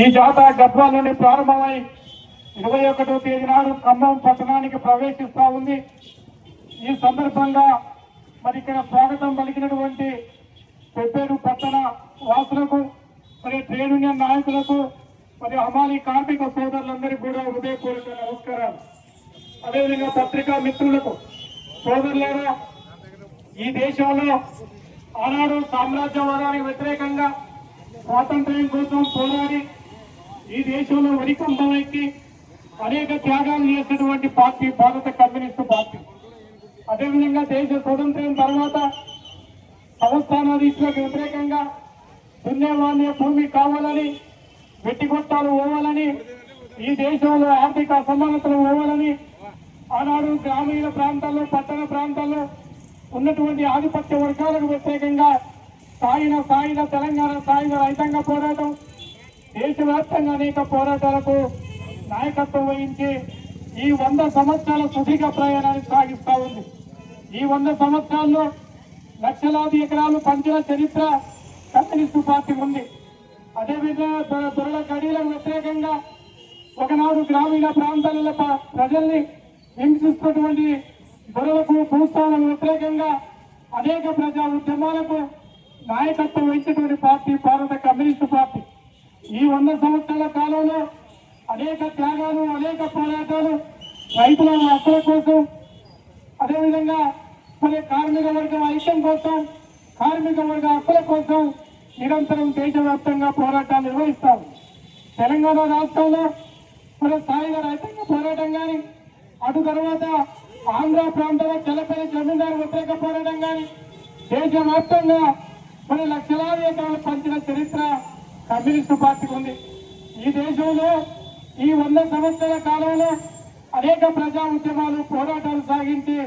ఈ జాతర గద్వాల నుండి ప్రారంభమై ఇరవై ఒకటో తేదీ నాడు ఖమ్మం పట్టణానికి ప్రవేశిస్తూ ఉంది. ఈ సందర్భంగా మరి ఇక్కడ స్వాగతం పలికినటువంటి పెబ్బేరు పట్టణ వాసులకు మరి ట్రేడ్ యూనియన్ నాయకులకు మరి హమాలి కార్మిక సోదరులందరికీ కూడా హృదయపూర్వక నమస్కారాలు. అదేవిధంగా పత్రికా మిత్రులకు సోదరులారా ఈ దేశంలో ఆనాడు సామ్రాజ్యవాదానికి వ్యతిరేకంగా స్వాతంత్ర్యం కోసం పోరాడి ఈ దేశంలో వరికంబం అనేక త్యాగాలు చేసినటువంటి పార్టీ భారత కమ్యూనిస్టు పార్టీ. అదేవిధంగా దేశ స్వతంత్రం తర్వాత సంస్థానాధీశులకు వ్యతిరేకంగా దున్నేవాణ్య భూమి కావాలని వెట్టిగొట్టాలు పోవాలని ఈ దేశంలో ఆర్థిక అసమానతలు పోవాలని ఆనాడు గ్రామీణ ప్రాంతాల్లో పట్టణ ప్రాంతాల్లో ఉన్నటువంటి ఆధిపత్య వర్గాలకు వ్యతిరేకంగా సాయిన సాయిన తెలంగాణ సాయిన రైతాంగ పోరాటం దేశవ్యాప్తంగా అనేక పోరాటాలకు నాయకత్వం వహించి ఈ వంద సంవత్సరాల సుదీర్ఘ ప్రయాణాన్ని సాగిస్తూ ఉంది. ఈ వంద సంవత్సరాల్లో లక్షలాది ఎకరాలు పంచిన చరిత్ర కమ్యూనిస్టు పార్టీ ఉంది. అదేవిధంగా దొరల గడిలకు వ్యతిరేకంగా ఒకనాడు గ్రామీణ ప్రాంతాలలో ప్రజల్ని హింసిస్తున్నటువంటి దొరలకు భూస్థానాలకు వ్యతిరేకంగా అనేక ప్రజా ఉద్యమాలకు నాయకత్వం వహించినటువంటి పార్టీ భారత కమ్యూనిస్టు పార్టీ ఈ వంద సంవత్సరాల కాలంలో అనేక త్యాగాలు అనేక పోరాటాలు రైతుల హక్కుల కోసం అదేవిధంగా మరి కార్మిక వర్గం ఐక్యం కోసం కార్మిక వర్గ హక్కుల కోసం నిరంతరం దేశవ్యాప్తంగా పోరాటాలు నిర్వహిస్తారు తెలంగాణ రాష్ట్రంలో మన సాయుధ రైతాంగ పోరాటం కానీ అటు తర్వాత ఆంధ్ర ప్రాంతంలో తెలపల్లి జమీందారు వ్యతిరేక పోరాటం కానీ దేశవ్యాప్తంగా మరి లక్షలాది ఎకరాలు పంచిన చరిత్ర కమ్యూనిస్టు పార్టీ ఉంది. ఈ దేశంలో ఈ వంద సంవత్సరాల కాలంలో అనేక ప్రజా ఉద్యమాలు పోరాటాలు సాగించి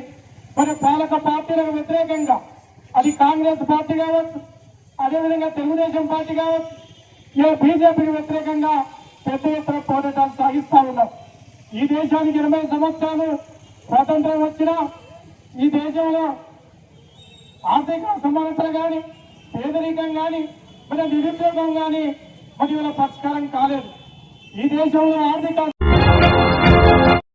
మరి పాలక పార్టీలకు వ్యతిరేకంగా అది కాంగ్రెస్ పార్టీ కావచ్చు అదేవిధంగా తెలుగుదేశం పార్టీ కావచ్చు ఇలా బీజేపీకి వ్యతిరేకంగా పెద్ద ఎత్తున పోరాటాలు సాగిస్తూ ఉన్నాం. ఈ దేశానికి ఇరవై సంవత్సరాలు స్వాతంత్రం వచ్చినా ఈ దేశంలో ఆర్థిక అసమానతలు కానీ పేదరికం కానీ మరి నిరుద్యోగం కానీ మరి పరిష్కారం కాలేదు. ఈ దేశంలో ఆర్థిక